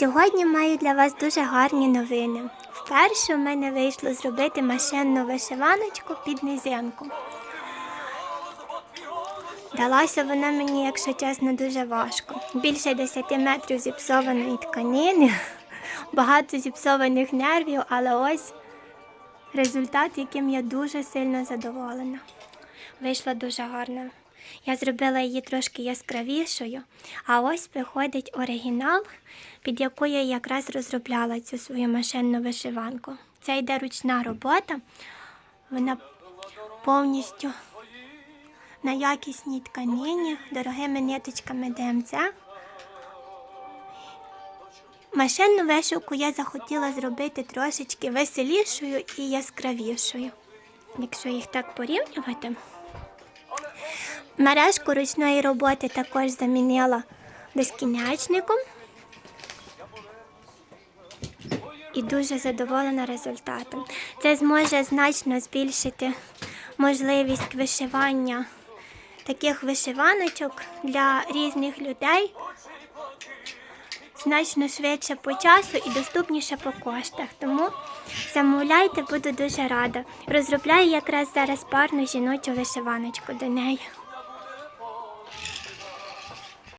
Сьогодні маю для вас дуже гарні новини. Вперше у мене вийшло зробити машинну вишиваночку під низинку. Далася вона мені, якщо чесно, дуже важко. Більше 10 метрів зіпсованої тканини, багато зіпсованих нервів, але ось результат, яким я дуже сильно задоволена. Вийшла дуже гарно. Я зробила її трошки яскравішою, а ось виходить оригінал, під яку я якраз розробляла цю свою машинну вишиванку. Це йде ручна робота, вона повністю на якісній тканині, дорогими ниточками ДМЦ. Машинну вишивку я захотіла зробити трошечки веселішою і яскравішою. Якщо їх так порівнювати. Мережку ручної роботи також замінила безкінечником. І дуже задоволена результатом. Це зможе значно збільшити можливість вишивання таких вишиваночок для різних людей значно швидше по часу і доступніше по коштах. Тому замовляйте, буду дуже рада. Розробляю якраз зараз парну жіночу вишиваночку до неї.